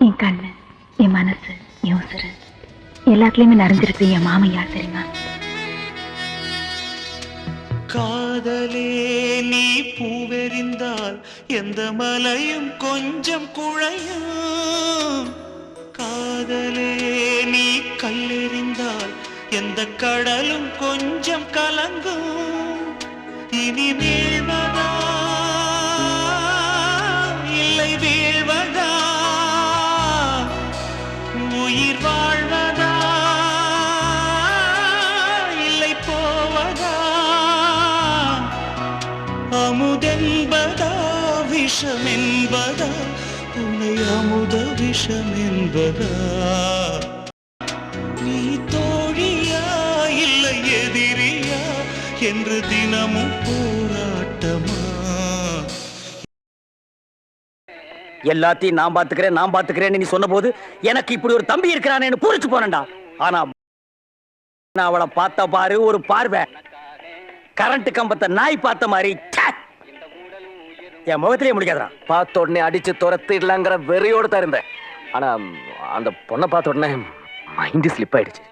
என் கண்ணு என் மனசு என் உசுறு. எல்லாத்துலயுமே நிறைஞ்சிருக்கு என் மாமன் யார் தெரியுமா? காதலே நீ பூவெறிந்தால் எந்த மலையும் கொஞ்சம் குழையும். காதலே நீ கல்லெறிந்தால் எந்த கடலும் கொஞ்சம் கலங்கும். இனி வீழ்வதா? இல்லை வீழ்வதா? அமுதென்பதா விஷமென்பதா துணை அமுத விஷமென்பதா. நீ தோழியா இல்லை எதிரியா என்று தினமும் போராட்டமா? எல்லாத்தையும் நான் பாத்துக்கிறேன் நான் பாத்துக்கிறேன் நீ சொன்னபோது எனக்கு இப்படி ஒரு தம்பி இருக்கிறானேன்னு பூரிச்சு போனண்டா ஆனா நான் அவளை பார்த்த பாரு ஒரு பார்வை. கரண்ட் கம்பத்தை நாய் பார்த்த மாதிரி என் முகத்திலேயே முடிக்காதான் பார்த்த உடனே அடிச்சு துரத்திடலாங்கிற வெறியோடு தான் இருந்தேன். ஆனா அந்த பொண்ணை பார்த்த உடனே மைண்டு ஸ்லிப் ஆயிடுச்சு.